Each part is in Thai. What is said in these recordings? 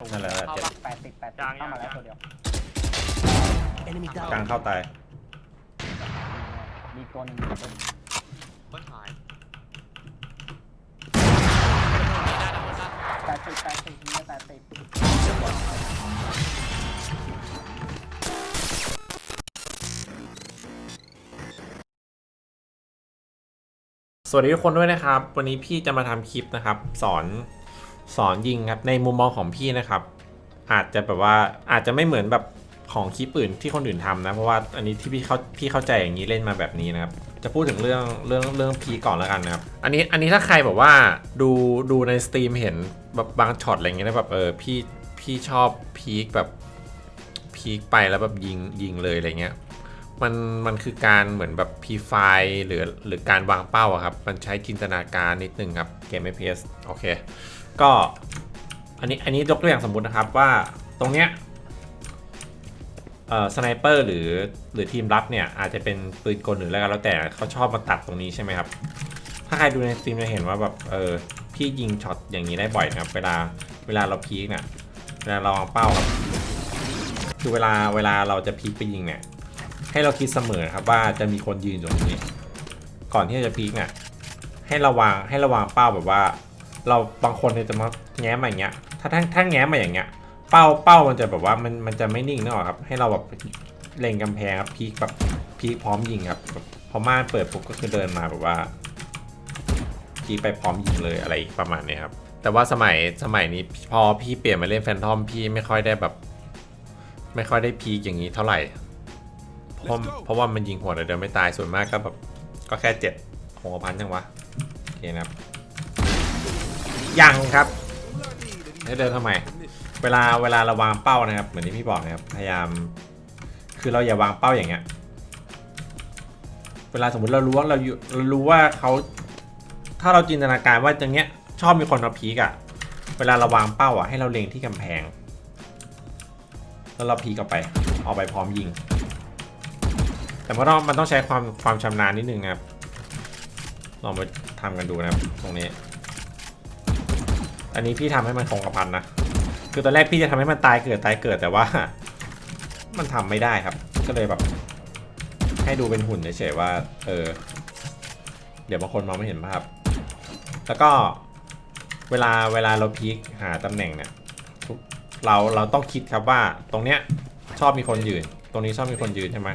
นั่นแหละเข้าเจ็บปะแปดสิบแปดสิบยังเข้ามาแล้วยังตัวเดียว Enemy กลาง down. เข้าตายมีตัวหนึงอยู่บนบนหายแปดสิบแปดสิบมีแปดสิบสวัสดีทุกคนด้วยนะครับ วันนี้พี่จะมาทำคลิปนะครับ สอน สอนยิงครับในมุมมองของพี่นะครับ อาจจะแบบว่าอาจจะไม่เหมือนแบบของคลิปอื่นที่คนอื่นทำนะ เพราะว่าอันนี้ที่พี่เขาพี่เข้าใจอย่างนี้เล่นมาแบบนี้นะครับ จะพูดถึงเรื่องเรื่องเรื่องพีก่อนแล้วกันนะครับ อันนี้อันนี้ถ้าใครแบบว่าดูดูในสตรีมเห็นแบบบางช็อตอะไรเงี้ยนะแบบเออพี่พี่ชอบพีคแบบพีคไปแล้วแบบยิงยิงเลยอะไรเงี้ยมันมันคือการเหมือนแบบพีไฟหรือหรือการวางเป้าอะครับ มันใช้จินตนาการนิดนึงครับเกม FPS โอเค ก็อันนี้อันนี้ยกตัวอย่างสมมุตินะครับว่าตรงเนี้ยเอ่อสไนเปอร์หรือหรือทีมรับเนี่ยอาจจะเป็นปืนกลหรืออะไรก็แล้วแต่เขาชอบมาตัดตรงนี้ใช่ไหมครับ ถ้าใครดูในสตรีมจะเห็นว่าแบบเออพี่ยิงช็อตอย่างนี้ได้บ่อยนะครับเวลาเวลาเราพีคเนี่ยเวลาเราวางเป้าครับคือเวลาเวลาเราจะพีคไปยิงเนี่ยให้เราคิดเสมอครับว่าจะมีคนยืนอยู่ตรงนี้ ก่อนที่จะพีกเนี่ยให้ระวังให้ระวังเป้าแบบว่า เราบางคนเนี่ยจะมาแง้มมาอย่างเงี้ย ถ้าถ้าถ้าแง้มมาอย่างเงี้ย เป้าเป้ามันจะแบบว่ามันมันจะไม่นิ่งนึกออกครับ ให้เราแบบเล็งกำแพงครับพีกแบบพีกพร้อมยิงครับแบบพอม่านเปิดปุ๊บก็คือเดินมาแบบว่าพีกไปพร้อมยิงเลยอะไรประมาณเนี้ยครับ แต่ว่าสมัยสมัยนี้พอพี่เปลี่ยนมาเล่นแฟนทอมพี่ไม่ค่อยได้แบบ ไม่ค่อยได้พีกอย่างนี้เท่าไหร่เพราะเพราะว่ามันยิงหัวเดียวไม่ตายส่วนมากก็แบบก็แค่เจ็ดหัวพันยังวะโอเคนะครับ ยังครับให้เดินทำไม เวลาเวลาเราวางเป้านะครับ เหมือนที่พี่บอกนะครับ พยายาม คือเราอย่าวางเป้าอย่างเงี้ย เวลาสมมติเรารู้ว่าเราอยู่เรารู้ว่าเขา ถ้าเราจินตนาการว่าตรงเนี้ย ชอบมีคนมาพีกอะเวลาเราวางเป้าอะให้เราเล็งที่กำแพง แล้วเราพีกออกไป ออกไปพร้อมยิง แต่มันต้องมันต้องใช้ความความชำนาญนิดนึงนะครับ ลองไปทำกันดูนะครับ ตรงนี้ อันนี้พี่ทำให้มันคงกระพันนะ คือตอนแรกพี่จะทำให้มันตายเกิดตายเกิดแต่ว่า มันทำไม่ได้ครับ ก็เลยแบบ ให้ดูเป็นหุ่นเฉยๆว่า เออ เดี๋ยวบางคนมองไม่เห็นภาพ แล้วก็เวลาเวลาเราพีคหาตำแหน่งเนี่ยเราเราต้องคิดครับว่าตรงเนี้ยชอบมีคนยืน ตรงนี้ชอบมีคนยืนใช่ไหม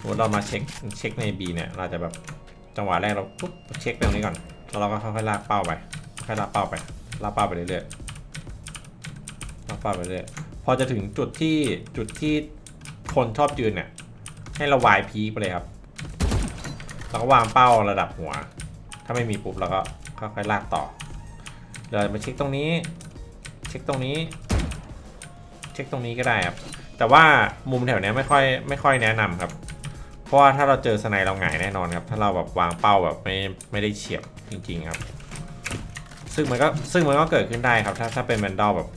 สมมติเรามาเช็คเช็คใน B เนี่ย เราจะแบบจังหวะแรกเราปุ๊บเช็คตรงนี้ก่อน แล้วเราก็ค่อยๆลากเป้าไป ค่อยลาเป้าไปลาเป้าไปเรื่อยๆลาเป้าไปเรื่อยพอจะถึงจุดที่จุดที่คนชอบยืนเนี่ย ให้เราวายพีไปเลยครับแล้วก็วางเป้าระดับหัว ถ้าไม่มีปุ๊บเราก็ค่อยๆลากต่อเดี๋ยวมาเช็คตรงนี้ เช็คตรงนี้ เช็คตรงนี้ก็ได้ครับ แต่ว่ามุมแถวเนี้ยไม่ค่อยไม่ค่อยแนะนำครับ เพราะว่าถ้าเราเจอสไนเราหงายแน่นอนครับ ถ้าเราแบบวางเป้าแบบไม่ไม่ได้เฉียบจริง ๆ ครับ ซึ่งมันก็ซึ่งมันก็เกิดขึ้นได้ครับ ถ้าถ้าเป็นแมนดอลแบบ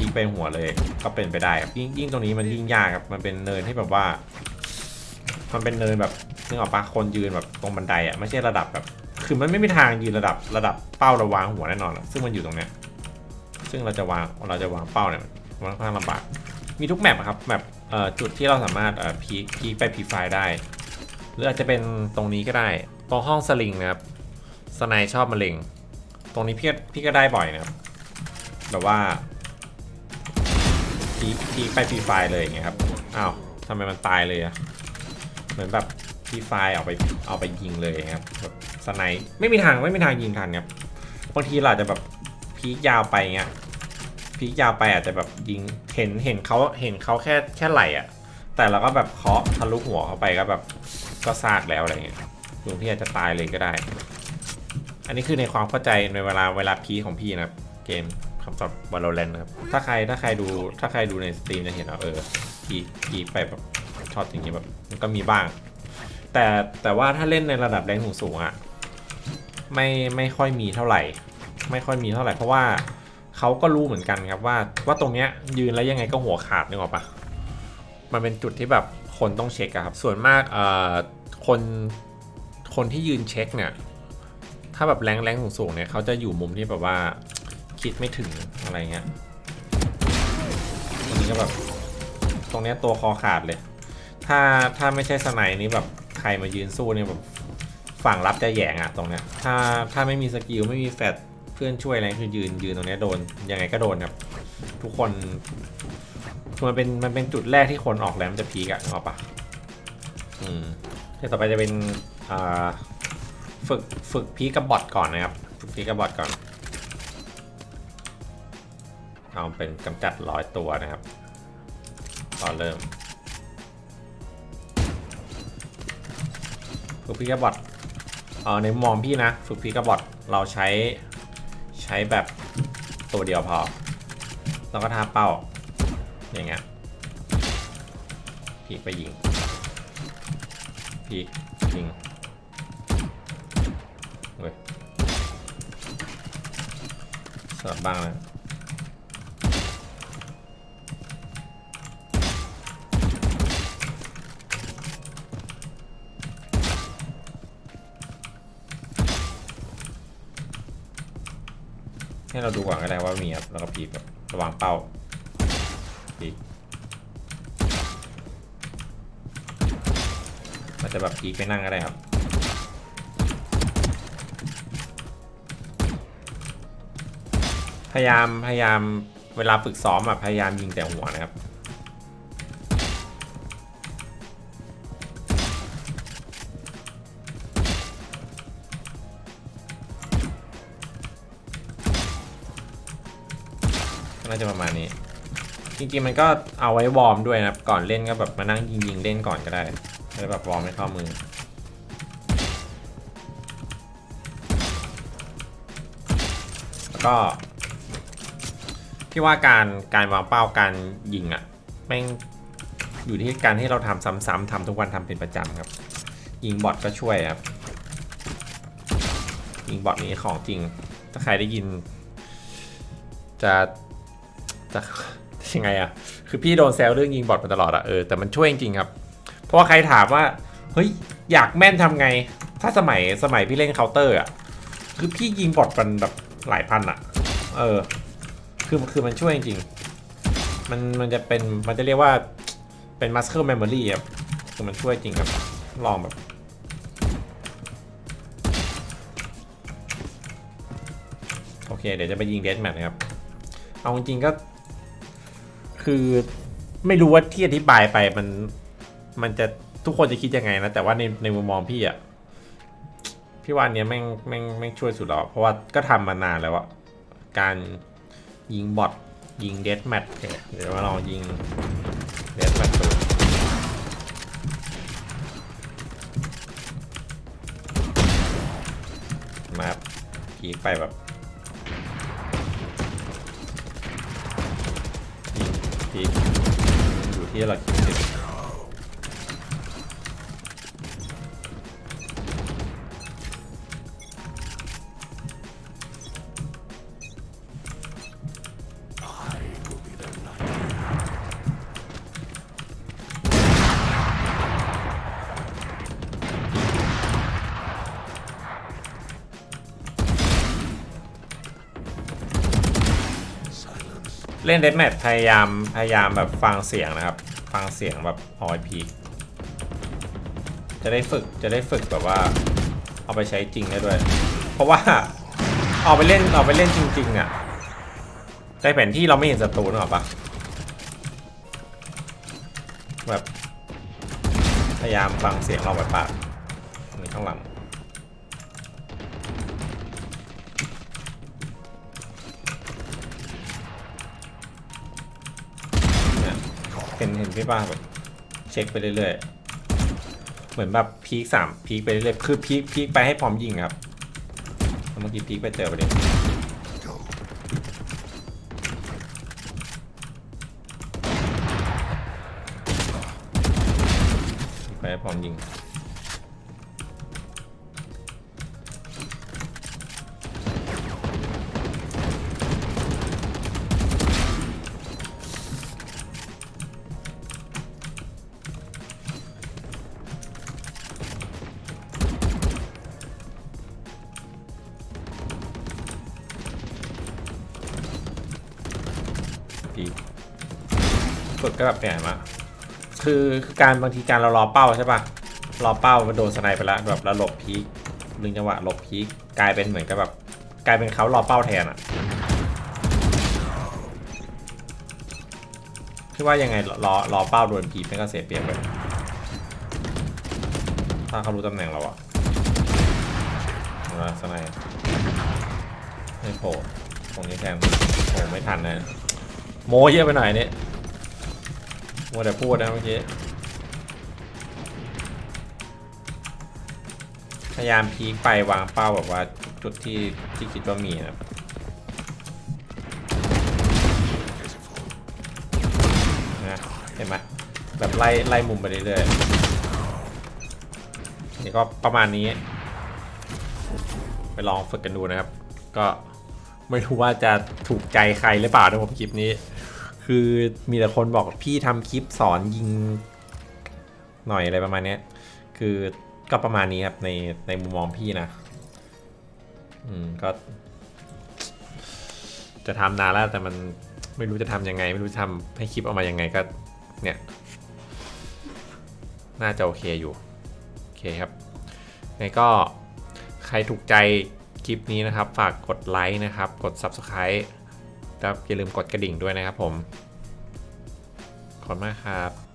ยิงไปหัวเลย ก็เป็นไปได้ครับยิ่งยิ่งตรงนี้มันยิ่งยากครับมันเป็นเนินที่แบบว่า มันเป็นเนินแบบนึกออกปะคนยืนแบบตรงบันไดอะไม่ใช่ระดับแบบ คือมันไม่มีทางยืนระดับระดับเป้าราวางหัวแน่นอนซึ่งมันอยู่ตรงเนี้ยซึ่งเราจะวางเราจะวางเป้าเนี่ยมันค่อนข้างลำบากมีทุกแมปครับแมปเอ่อจุดที่เราสามารถเอ่อพีคพีคไปพีไฟได้ หรืออาจจะเป็นตรงนี้ก็ได้ตรงห้องสลิงนะครับสไนชอบมาเล็ง ตรงนี้พี่ก็พี่ก็ได้บ่อยนะครับแบบว่าพีพีไปพีไฟเลยอย่างเงี้ยครับอ้าวทำไมมันตายเลยอะเหมือนแบบพีไฟเอาไปเอาไปยิงเลยครับแบบสไนไม่มีทางไม่มีทางยิงทันครับบางทีเราจะแบบพียาวไปเงี้ยพียาวไปอาจจะแบบยิงเห็นเห็นเขาเห็นเขาแค่แค่ไหลอะแต่เราก็แบบเคาะทะลุหัวเข้าไปก็แบบก็ซากแล้วอะไรเงี้ยหลวงพี่อาจจะตายเลยก็ได้ อันนี้คือในความเข้าใจในเวลาเวลาพีของพี่นะครับ เกมคำศัพท์ Valorant นะครับ ถ้าใครถ้าใครดูถ้าใครดูในสตรีมจะเห็นว่าเออพีพีไปแบบช็อตอย่างเงี้ยแบบมันก็มีบ้าง แต่แต่ว่าถ้าเล่นในระดับแรงสูงๆอะไม่ไม่ค่อยมีเท่าไหร่ ไม่ค่อยมีเท่าไหร่เพราะว่าเขาก็รู้เหมือนกันครับว่าว่าตรงเนี้ยยืนแล้วยังไงก็หัวขาดนึกออกปะมันเป็นจุดที่แบบคนต้องเช็คครับ ส่วนมากเอ่อคนคนที่ยืนเช็คเนี่ย ถ้าแบบแรงแรงสูงๆเนี่ยเขาจะอยู่มุมที่แบบว่าคิดไม่ถึงอะไรเงี้ยก็แบบ ตรงเนี้ยตัวคอขาดเลย ถ้าถ้าไม่ใช่สไนด์นี้แบบใครมายืนสู้เนี่ยแบบฝั่งรับจะแหยงอะตรงเนี้ย ถ้าถ้าไม่มีสกิลไม่มีแฟดเพื่อนช่วยอะไรคือยืนยืนตรงเนี้ยโดนยังไงก็โดนครับ ทุกคนคือมันเป็นมันเป็นจุดแรกที่คนออกแรมจะพีกอะออกปะอืมเดี๋ยวต่อไปจะเป็นอ่า ฝึกฝึกพีกกับบอทก่อนนะครับ ฝึกพีกกับบอทก่อน เอาเป็นกำจัดร้อยตัวนะครับก็เริ่มฝึกพีกกับบอทเออในมองพี่นะ ฝึกพีกกับบอทเราใช้ใช้แบบตัวเดียวพอแล้วก็ทาเป้าอย่างเงี้ยพีกไปยิงพีกยิง เว้ยสลับบ้างนะให้เราดูก่อนก็ได้ว่ามีครับแล้วก็พีกแบบระวังเป้าพีกมันจะแบบพีกไปนั่งก็ได้ครับ ยายามพยายามเวลาฝึกซ้อมอะพยายามยิงแต่หัวนะครับ น่าจะประมาณนี้ จริงๆมันก็เอาไว้วอร์มด้วยนะครับ ก่อนเล่นก็แบบมานั่งยิงๆเล่นก่อนก็ได้แล้วแบบวอร์มให้เข้ามือแล้วก็ พี่ว่าการการวางเป้าการยิงอะ่ะแม่งอยู่ที่การที่เราทำซ้ำๆทำทุกวันทำเป็นประจำครับ ยิงบอทก็ช่วยครับยิงบอทนี้ของจริง ถ้าใครได้ยิน จะจะยังไงอะคือพี่โดนแซวเรื่องยิงบอทมาตลอดอะเออแต่มันช่วยจริงครับ เพราะว่าใครถามว่าเฮ้ยอยากแม่นทำไง ถ้าสมัยสมัยพี่เล่นเคาน์เตอร์อะคือพี่ยิงบอทมันแบบหลายพันอะเออ คือคือมันช่วยจริงๆมันมันจะเป็นมันจะเรียกว่าเป็น muscle memory ครับคือมันช่วยจริงครับลองแบบโอเค เดี๋ยวจะไปยิงเดสแมทนะครับ เอาจริงก็ คือไม่รู้ว่าที่อธิบายไปมันมันจะทุกคนจะคิดยังไงนะ แต่ว่าในในมุมมองพี่อะพี่ว่านเนี้ยแม่งแม่งแม่งช่วยสุดแล้ว เพราะว่าก็ทำมานานแล้วอะการ ยิงบอทยิงเดสแมทเดี๋ยวมาลองยิงเดสแมทดูมาพีไปแบบพีอยู่ที่หลักสิบ เล่นเดสแมทพยายามพยายามแบบฟังเสียงนะครับ ฟังเสียงแบบออยพีจะได้ฝึกจะได้ฝึกแบบว่า เอาไปใช้จริงได้ด้วย เพราะว่าเอาไปเล่นเอาไปเล่นจริงๆเนี่ยในแผนที่เราไม่เห็นศัตรูนึกออกปะแบบพยายามฟังเสียงเราไปปากนี่ข้างหลัง เห็นเห็นพี่ป้าแบบเช็คไปเรื่อยๆ เหมือนแบบพีคสามพีคไปเรื่อยๆ คือพีคพีคไปให้พร้อมยิงครับ เมื่อกี้พีคไปเจอไปเลยไปให้พร้อมยิง พีคฝึกก็แบบเนี่ยเห็นปะคือคือการบางทีการเรารอเป้าใช่ปะรอเป้ามันโดนสไนไปแล้วแบบแล้วหลบพีคดึงจังหวะหลบพีคกลายเป็นเหมือนกับแบบกลายเป็นเขารอเป้าแทนอะคือว่ายังไงรอรอเป้าโดนพีคไม่ก็เสียเปรียบเลยถ้าเขารู้ตำแหน่งเราอะนะสไนไม่โผล่ตรงนี้แทนโอ้ไม่ทันนะโมเยอะไปหน่อยเนี่ย มัวแต่พูดนะเมื่อกี้ พยายามพีคไปวางเป้าแบบว่าจุดที่ที่คิดว่ามีนะครับนะเห็นไหมแบบไล่ไล่มุมไปเรื่อยๆนี่ก็ประมาณนี้ ไปลองฝึกกันดูนะครับ ก็ไม่รู้ว่าจะถูกใจใครหรือเปล่านะผมคลิปนี้ คือมีแต่คนบอกพี่ทำคลิปสอนยิง หน่อยอะไรประมาณนี้คือก็ประมาณนี้ครับในในมุมมองพี่นะ อืมก็ จะทำนานแล้วแต่มันไม่รู้จะทำยังไง ไม่รู้จะทำให้คลิปออกมายังไงก็ เนี่ย น่าจะโอเคอยู่ โอเคครับไงก็ใครถูกใจคลิปนี้นะครับ ฝากกดไลค์นะครับ กด Subscribe แล้วอย่าลืมกดกระดิ่งด้วยนะครับผมขอบคุณมากครับ